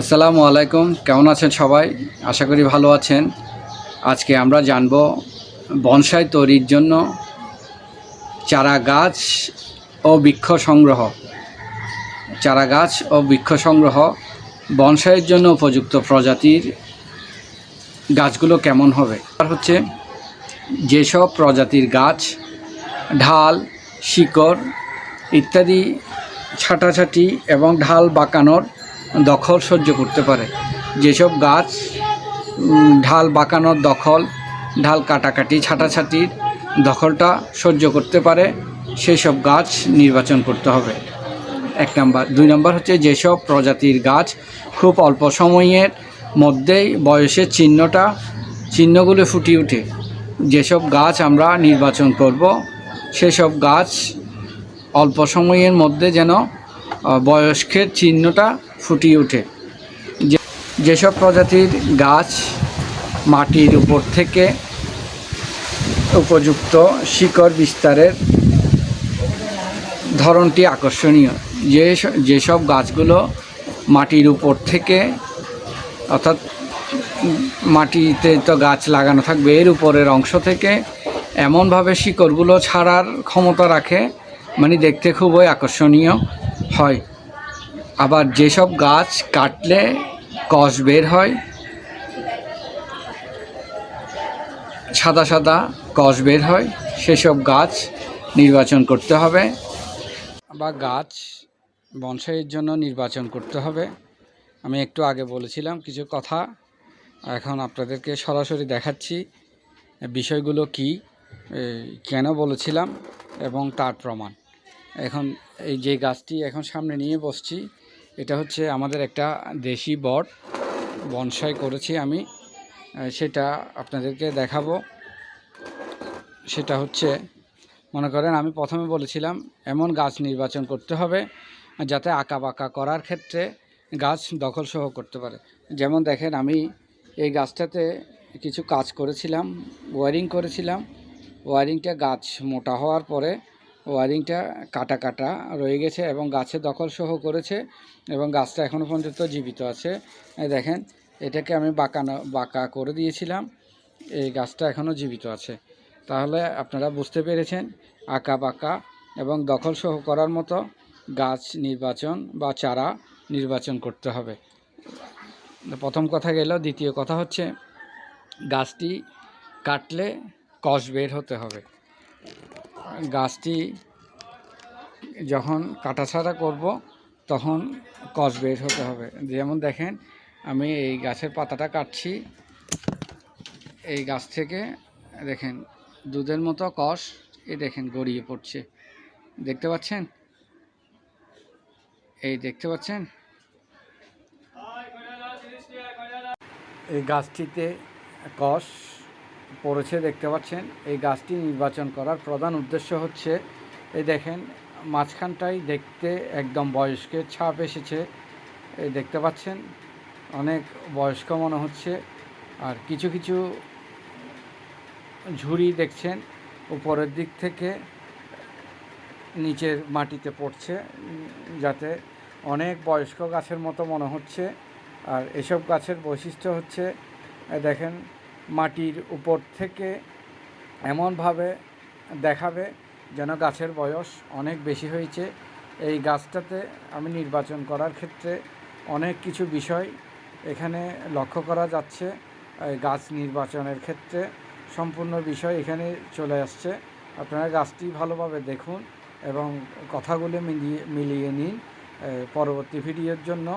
আসসালামু আলাইকুম, কেমন আছেন সবাই? আশা করি ভালো আছেন। আজকে আমরা জানব বনসাই তৈরির জন্য চারা গাছ ও বৃক্ষ সংগ্রহ। চারা গাছ ও বৃক্ষ সংগ্রহ বনসাইয়ের জন্য উপযুক্ত প্রজাতির গাছগুলো কেমন হবে? আর হচ্ছে, যেসব প্রজাতির গাছ, ঢাল, শিকড় ইত্যাদি ছাটাছাটি এবং ঢাল বাঁকানোর দখল সহ্য করতে পারে। যেসব গাছ ঢাল বাঁকানোর দখল, ঢাল কাটাকাটি, ছাটাছাটির দখলটা সহ্য করতে পারে সেই সব গাছ নির্বাচন করতে হবে। এক নাম্বার। দুই নাম্বার হচ্ছে যেসব প্রজাতির গাছ খুব অল্প সময়ের মধ্যেই বয়সের চিহ্নটা, চিহ্নগুলো ফুটিয়ে ওঠে। যেসব গাছ আমরা নির্বাচন করব, সেসব গাছ অল্প সময়ের মধ্যে যেন বয়স্কের চিহ্নটা ফুটিয়ে ওঠে। যেসব প্রজাতির গাছ মাটির উপর থেকে উপযুক্ত শিকড় বিস্তারের ধরনটি আকর্ষণীয়। যে যেসব গাছগুলো মাটির উপর থেকে, অর্থাৎ মাটিতে তো গাছ লাগানো থাকবে, এর উপরের অংশ থেকে এমনভাবে শিকড়গুলো ছাড়ার ক্ষমতা রাখে মানে দেখতে খুবই আকর্ষণীয় হয়। আবার যেসব গাছ কাটলে কষ বের হয়, সাদা সাদা কষ বের হয়, সেসব গাছ নির্বাচন করতে হবে। বা গাছ বনসাইয়ের জন্য নির্বাচন করতে হবে। আমি একটু আগে বলেছিলাম কিছু কথা, এখন আপনাদেরকে সরাসরি দেখাচ্ছি বিষয়গুলো কি কেন বলেছিলাম এবং তার প্রমাণ। এখন এই যে গাছটি এখন সামনে নিয়ে বসছি এটা হচ্ছে আমাদের একটা দেশি বট। বনসাই করেছি আমি। সেটা আপনাদেরকে দেখাবো। সেটা হচ্ছে, মনে করেন আমি প্রথমে বলেছিলাম, এমন গাছ নির্বাচন করতে হবে যাতে আঁকা বাঁকা করার ক্ষেত্রে গাছ দখল সহ করতে পারে। যেমন দেখেন, আমি এই গাছটাতে কিছু কাজ করেছিলাম, ওয়ারিং করেছিলাম। ওয়ারিংটা গাছ মোটা হওয়ার পরে ওয়ারিংটা কাটা কাটা রয়ে গেছে এবং গাছে দখল সহ করেছে এবং গাছটা এখনও পর্যন্ত জীবিত আছে। দেখেন, এটাকে আমি বাঁকানো, বাঁকা করে দিয়েছিলাম। এই গাছটা এখনও জীবিত আছে। তাহলে আপনারা বুঝতে পেরেছেন, আঁকা বাঁকা এবং দখল সহ করার মতো গাছ নির্বাচন বা চারা নির্বাচন করতে হবে। প্রথম কথা গেল, দ্বিতীয় কথা হচ্ছে গাছটি কাটলে কষ বের হতে হবে। গাছটি যখন কাটাছাড়া করব, তখন কষ বের হতে হবে। যেমন দেখেন, আমি এই গাছের পাতাটা কাটছি। এই গাছ থেকে দেখেন, দুধের মতো কষ এই দেখেন গড়িয়ে পড়ছে। দেখতে পাচ্ছেন? এই দেখতে পাচ্ছেন? এই গাছটিতে কষ পড়েছে, দেখতে পাচ্ছেন। এই গাছটি নির্বাচন করার প্রধান উদ্দেশ্য হচ্ছে, এই দেখেন মাঝখানটাই দেখতে একদম বয়স্কের ছাপ এসেছে। এই দেখতে পাচ্ছেন, অনেক বয়স্ক মনে হচ্ছে। আর কিছু কিছু ঝুড়ি দেখছেন, উপরের দিক থেকে নিচের মাটিতে পড়ছে, যাতে অনেক বয়স্ক গাছের মতো মনে হচ্ছে। আর এসব গাছের বৈশিষ্ট্য হচ্ছে দেখেন মাটির উপর থেকে এমনভাবে দেখাবে যেন গাছের বয়স অনেক বেশি হয়েছে। এই গাছটাতে আমি নির্বাচন করার ক্ষেত্রে অনেক কিছু বিষয় এখানে লক্ষ্য করা যাচ্ছে। গাছ নির্বাচনের ক্ষেত্রে সম্পূর্ণ বিষয় এখানে চলে আসছে। আপনারা গাছটি ভালোভাবে দেখুন এবং কথাগুলো মিলিয়ে মিলিয়ে নিন পরবর্তী ভিডিওর জন্য।